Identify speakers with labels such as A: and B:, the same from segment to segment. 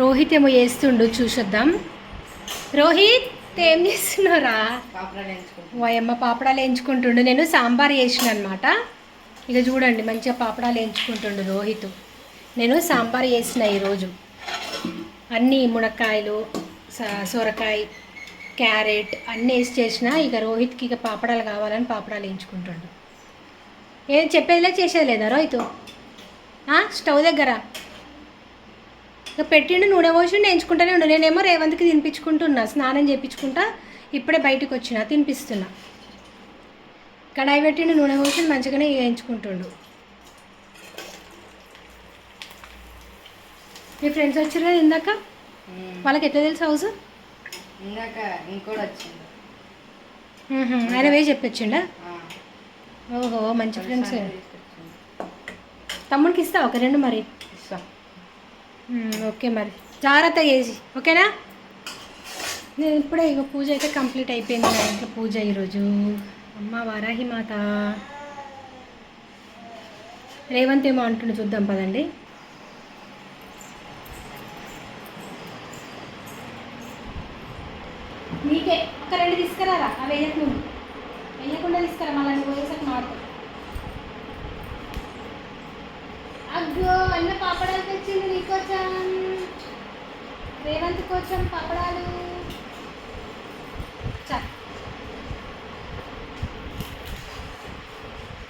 A: రోహిత్ ఏమో చేస్తుండు చూసొద్దాం. రోహిత్ ఏం చేస్తున్నారా ఓయమ్మ పాపడాలు వేయించుకుంటుండు నేను సాంబార్ చేసిన అనమాట ఇక చూడండి మంచిగా పాపడాలు వేయించుకుంటుండు రోహిత్. నేను సాంబార్ చేసిన ఈరోజు. అన్నీ మునక్కాయలు సొరకాయ క్యారెట్ అన్నీ వేసి చేసిన. ఇక రోహిత్కి ఇక పాపడాలు కావాలని పాపడాలు వేయించుకుంటుండు ఏం చెప్పేదిలే చేసేది లేదా రోహిత్? స్టవ్ దగ్గర. ఇక పెట్టిండు నూనె పోసి నేర్చుకుంటూనే ఉండు. నేనేమో రేవంత్కి తినిపించుకుంటున్నా స్నానం చేయించుకుంటా ఇప్పుడే బయటకు వచ్చిన తినిపిస్తున్నా. కడాయి పెట్టిండు నూనె పోసి మంచిగానే వేయించుకుంటుండు మీ ఫ్రెండ్స్ వచ్చారు కదా ఇందాక వాళ్ళకి ఎట్లా తెలుసు హౌస్?
B: ఇందాక ఇంకోటి
A: ఆయన వేసి చెప్పొచ్చిండా? ఓహో మంచి ఫ్రెండ్స్. తమ్ముడికి ఇస్తా ఒక రెండు మరి? ఓకే మరి. జాగ్రత్త చేసి ఓకేనా? నేను ఇప్పుడే ఇక పూజ అయితే కంప్లీట్ అయిపోయింది నా ఇంట్లో పూజ ఈరోజు. అమ్మ వారాహి మాత. రేవంత్ ఏమో అంటుండే చూద్దాం పదండి. నీకే ఒక రెండు తీసుకురారా? అవి వేయకు వేయకుండా తీసుకురా మళ్ళీ నువ్వు వేసాక మాడతావు అగ్గో అన్న పాపడాలు తెచ్చింది నీకోసం. రేవంత్ కోసం పాపడాలు. చ.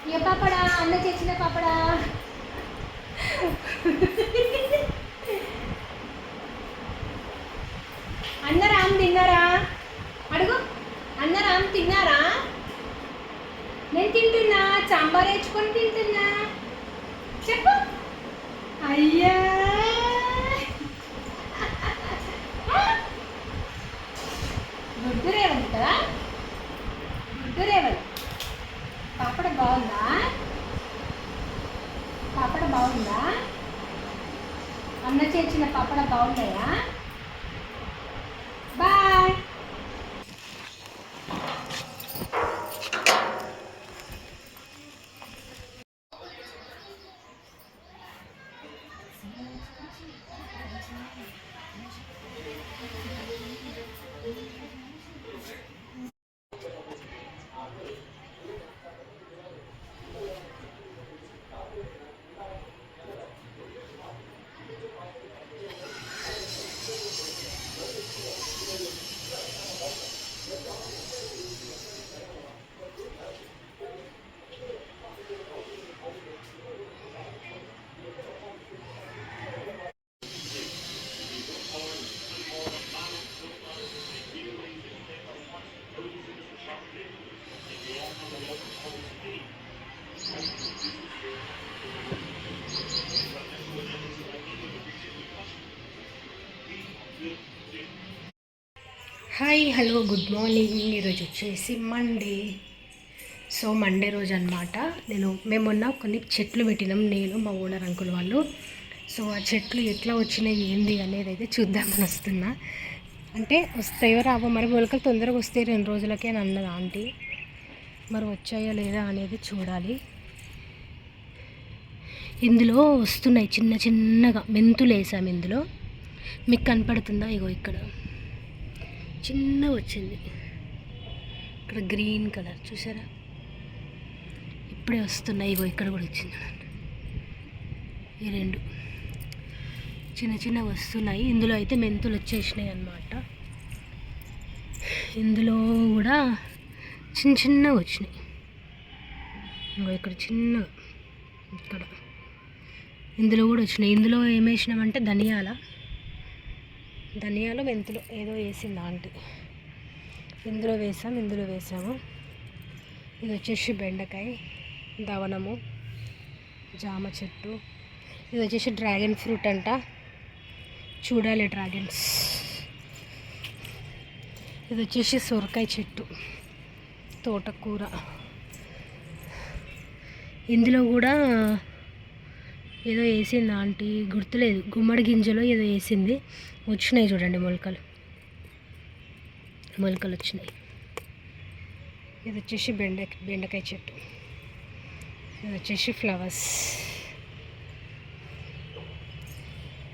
A: ఏ పాపడా? అన్న తెచ్చిన పాపడా. అన్న రామ్ తిన్నారా అడుగు అన్న రామ్ తిన్నారా నేను తింటున్నా సాంబార్ వేసుకొని తింటున్నా చెప్పు అయ్యా గుడ్డు రేవంత్ కదా గుడ్డు రేవంత్ పాపడ బాగుందా పాపడ బాగుందా అన్న చేసిన పాపడ బాగున్నాయా హాయ్ హలో గుడ్ మార్నింగ్. ఈరోజు వచ్చేసి మండే. సో మండే రోజు అనమాట నేను మేము మొన్న కొన్ని చెట్లు పెట్టినాం. నేను మా ఓనర్ అంకుల్ వాళ్ళు. సో ఆ చెట్లు ఎట్లా వచ్చినాయి ఏంది అనేది అయితే చూద్దామని వస్తున్నా. అంటే వస్తాయో రావో మరి మొలకలు తొందరగా వస్తాయి రెండు రోజులకే అని అన్నది ఆంటీ. మరి వచ్చాయో లేదా అనేది చూడాలి. ఇందులో వస్తున్నాయి చిన్న చిన్నగా మెంతులు వేసాము ఇందులో. మీకు కనపడుతుందా? ఇగో ఇక్కడ. చిన్న వచ్చింది. ఇక్కడ గ్రీన్ కలర్ చూసారా? ఇప్పుడే వస్తున్నాయి ఇగో ఇక్కడ కూడా వచ్చింది ఈ రెండు చిన్న చిన్న వస్తున్నాయి. ఇందులో అయితే మెంతులు వచ్చేసినాయి అన్నమాట. ఇందులో కూడా చిన్న చిన్నగా వచ్చినాయి. ఇంకో ఇక్కడ చిన్న ఇక్కడ ఇందులో కూడా వచ్చినాయి. ఇందులో ఏం వేసినామంటే ధనియాల. ధనియాలు మెంతులు ఏదో వేసింది ఆంటీ. ఇందులో వేసాం ఇందులో వేసాము. ఇది వచ్చేసి బెండకాయ దవనము జామ చెట్టు. ఇది వచ్చేసి డ్రాగన్ ఫ్రూట్ అంట. చూడాలి డ్రాగన్స్. ఇది వచ్చేసి సొరకాయ చెట్టు తోటకూర. ఇందులో కూడా ఏదో వేసింది ఆంటీ గుర్తులేదు. గుమ్మడి గింజలో ఏదో వేసింది. వచ్చినాయి చూడండి మొలకలు. మొలకలు వచ్చినాయి. ఇది వచ్చేసి బెండ బెండకాయ చెట్టు. ఇది వచ్చేసి ఫ్లవర్స్.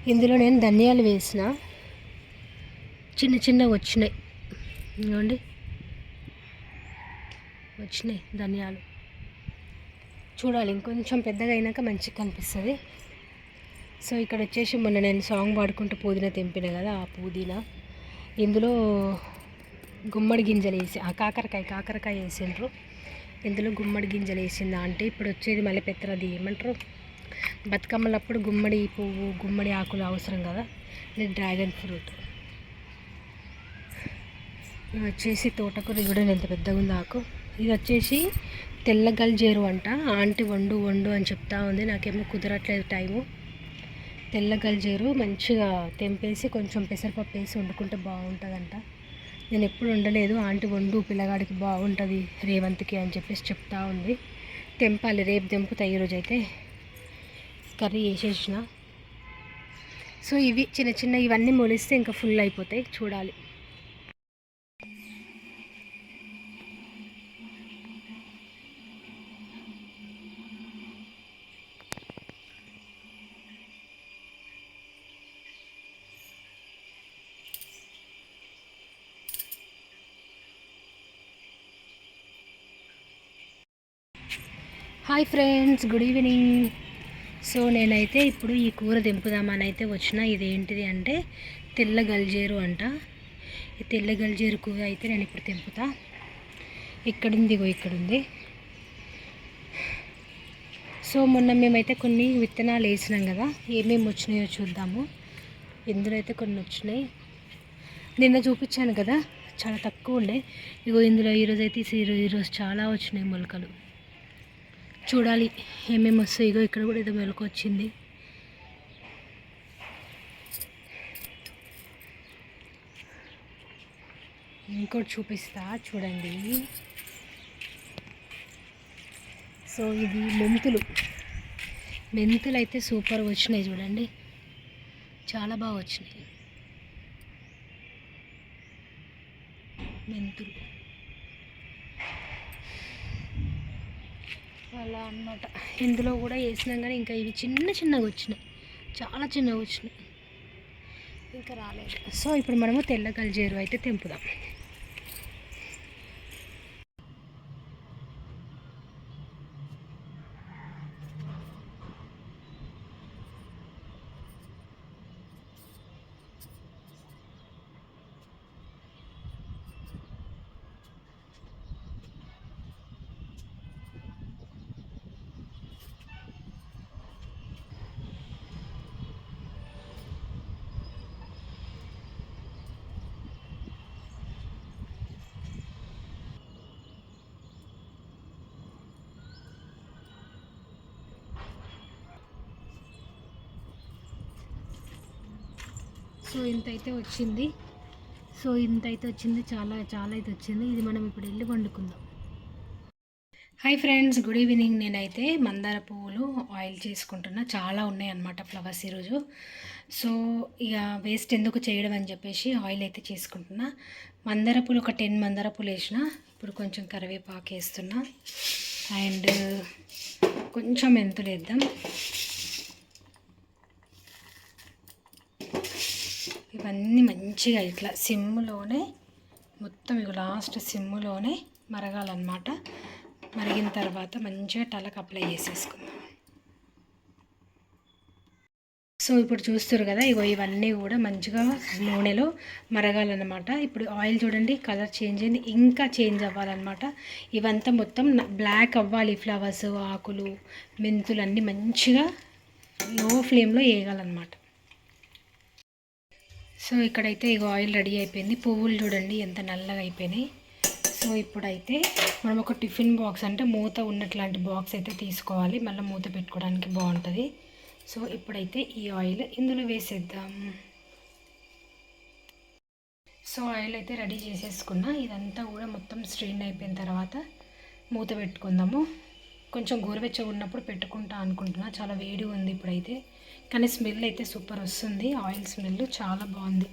A: ఇందులో నేను ధనియాలు వేసిన. చిన్న చిన్న వచ్చినాయి. ఇదిగోండి. వచ్చినాయి ధనియాలు. చూడాలి ఇంకొంచెం పెద్దగా అయినాక మంచిగా కనిపిస్తుంది. సో ఇక్కడ వచ్చేసి మొన్న నేను సాంగ్ పాడుకుంటూ పుదీనా తెంపిన కదా ఆ పుదీనా. ఇందులో గుమ్మడి గింజలు వేసి ఆ కాకరకాయ కాకరకాయ వేసిండ్రు. ఇందులో గుమ్మడి గింజలు వేసిందా అంటే ఇప్పుడు వచ్చేది మళ్ళీ పెత్తరది ఏమంటారు? బతుకమ్మలప్పుడు గుమ్మడి పువ్వు గుమ్మడి ఆకులు అవసరం కదా ఇది డ్రాగన్ ఫ్రూట్. ఇది వచ్చేసి తోటకూర చూడండి ఎంత పెద్దగా ఉంది ఆకు. ఇది వచ్చేసి తెల్లగల్జేరు అంట. ఆంటీ వండు వండు అని చెప్తా ఉంది. నాకేమో కుదరట్లేదు టైము. తెల్లగల్జేరు మంచిగా తెంపేసి కొంచెం పెసరపప్పు వేసి వండుకుంటే బాగుంటుందంట. నేను ఎప్పుడు వండలేదు. ఆంటీ వండు పిల్లగాడికి బాగుంటుంది రేవంత్కి అని చెప్పేసి చెప్తా ఉంది. తెంపాలి. రేపు తెంపుతా ఈరోజు అయితే కర్రీ వేసేసిన సో ఇవి చిన్న చిన్న ఇవన్నీ మొలిస్తే ఇంకా ఫుల్ అయిపోతాయి. చూడాలి. Hi friends good evening. So నేనైతే ఇప్పుడు ఈ కూర దింపుదామని అయితే వచ్చిన. ఇదేంటిది అంటే తెల్ల గల్జేరు అంట. ఈ తెల్ల గల్జేరు కూర అయితే నేను ఇప్పుడు తెంపుతా. ఇక్కడుంది ఇగో ఇక్కడుంది. సో మొన్న మేమైతే కొన్ని విత్తనాలు వేసినాం కదా ఏమేమి వచ్చినాయో చూద్దాము. ఇందులో అయితే కొన్ని వచ్చినాయి. నిన్న చూపించాను కదా చాలా తక్కువ ఉండే. ఇగో ఇందులో ఈరోజు అయితే ఈరోజు ఈరోజు చాలా వచ్చినాయి మొలకలు. చూడాలి. ఏమేమి వస్తాయిగో ఇక్కడ కూడా ఏదో మెలకు వచ్చింది. ఇంకోటి చూపిస్తా చూడండి. సో ఇది మెంతులు. మెంతులు అయితే సూపర్ వచ్చినాయి చూడండి. చాలా బాగా వచ్చినాయి. మెంతులు. అలా అన్నమాట. ఇందులో కూడా వేసినాం కానీ ఇంకా ఇవి చిన్న చిన్నగా వచ్చినాయి. చాలా చిన్నగా వచ్చినాయి. ఇంకా రాలేదు. సో ఇప్పుడు మనము తెల్ల గల్జేరు అయితే తెంపుదాం. సో ఇంత అయితే వచ్చింది. సో ఇంత అయితే వచ్చింది. చాలా చాలా అయితే వచ్చింది. ఇది మనం ఇప్పుడు వెళ్ళి వండుకుందాం. హాయ్ ఫ్రెండ్స్ గుడ్ ఈవినింగ్ నేనైతే మందార పువ్వులు ఆయిల్ చేసుకుంటున్నా. చాలా ఉన్నాయి అన్నమాట ఫ్లవర్స్ ఈరోజు. సో ఇక వేస్ట్ ఎందుకు చేయడం అని చెప్పేసి ఆయిల్ అయితే చేసుకుంటున్నా. మందార పూలు ఒక టెన్ మందార పూలు వేసిన. ఇప్పుడు కొంచెం కరివేపాకు వేస్తున్నా. అండ్ కొంచెం మెంతులు వేద్దాం. ఇవన్నీ మంచిగా ఇట్లా సిమ్లోనే మొత్తం ఇక లాస్ట్ సిమ్లోనే మరగాలన్నమాట. మరిగిన తర్వాత మంచిగా టలకు అప్లై చేసేసుకుందాం. సో ఇప్పుడు చూస్తారు కదా ఇగో ఇవన్నీ కూడా మంచిగా నూనెలో మరగాలన్నమాట. ఇప్పుడు ఆయిల్ చూడండి కలర్ చేంజ్ అయింది ఇంకా చేంజ్ అవ్వాలన్నమాట. ఇవంతా మొత్తం బ్లాక్ అవ్వాలి ఫ్లవర్స్ ఆకులు మెంతులు అన్నీ మంచిగా లో ఫ్లేమ్లో వేయగలన్నమాట. సో ఇక్కడైతే ఇగో ఆయిల్ రెడీ అయిపోయింది. పువ్వులు చూడండి ఎంత నల్లగా అయిపోయినాయి. సో ఇప్పుడైతే మనం ఒక టిఫిన్ బాక్స్ అంటే మూత ఉన్నట్లాంటి బాక్స్ అయితే తీసుకోవాలి. మళ్ళీ మూత పెట్టుకోవడానికి బాగుంటుంది. సో ఇప్పుడైతే ఈ ఆయిల్ ఇందులో వేసేద్దాం. సో ఆయిల్ అయితే రెడీ చేసేసుకున్నా. ఇదంతా కూడా మొత్తం స్ట్రెయిన్ అయిపోయిన తర్వాత మూత పెట్టుకుందాము. కొంచెం గోరువెచ్చగా ఉన్నప్పుడు పెట్టుకుంటా అనుకుంటున్నా. చాలా వేడి ఉంది ఇప్పుడైతే. కానీ స్మెల్ అయితే సూపర్ వస్తుంది. ఆయిల్ స్మెల్ చాలా బాగుంది.